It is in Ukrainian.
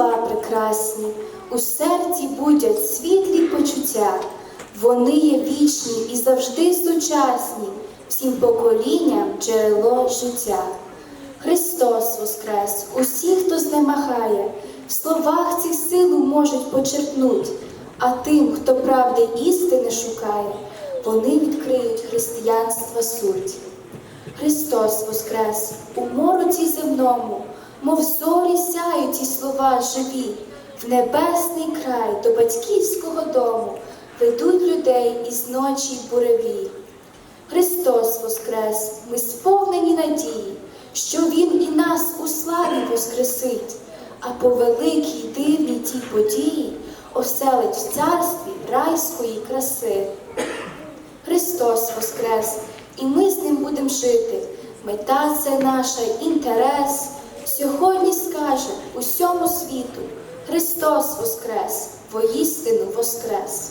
слова прекрасні, у серці будять світлі почуття. Вони є вічні і завжди сучасні, всім поколінням джерело життя. Христос воскрес, усі, хто знемагає, в словах цих силу можуть почерпнуть, а тим, хто правди істини шукає, вони відкриють християнства суть. Христос воскрес у мороці земному, мов зорі сяють ті слова живі, в небесний край до батьківського дому ведуть людей із ночі буреві. Христос воскрес, ми сповнені надії, що Він і нас у славі воскресить, а по великій дивній тій події оселить в царстві райської краси. Христос воскрес, і ми з ним будемо жити. Мета це наша інтерес. Сьогодні скаже усьому світу Христос воскрес, воістину воскрес.